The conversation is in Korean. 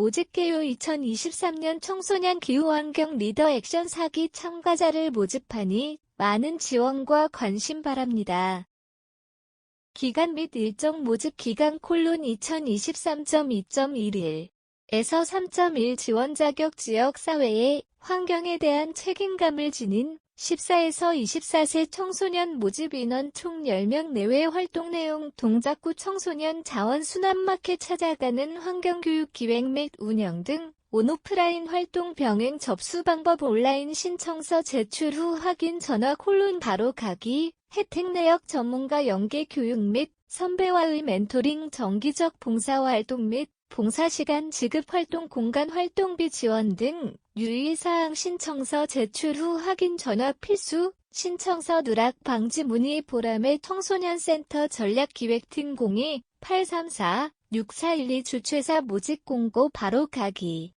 모집개요 2023년 청소년 기후환경 리더 액션 사기 참가자를 모집하니 많은 지원과 관심 바랍니다. 기간 및 일정 모집 기간 콜론 2023.2.11 에서 3.1 지원 자격 지역 사회의 환경에 대한 책임감을 지닌 14에서 24세 청소년 모집 인원 총 10명 내외 활동 내용 동작구 청소년 자원 순환마켓 찾아가는 환경교육 기획 및 운영 등 온오프라인 활동 병행 접수 방법 온라인 신청서 제출 후 확인 전화 콜론 바로 가기 혜택 내역 전문가 연계 교육 및 선배와의 멘토링 정기적 봉사활동 및 봉사시간 지급 활동 공간 활동비 지원 등 유의사항 신청서 제출 후 확인 전화 필수 신청서 누락 방지 문의 보람의 청소년센터 전략기획팀 02-834-6412 주최사 모집 공고 바로 가기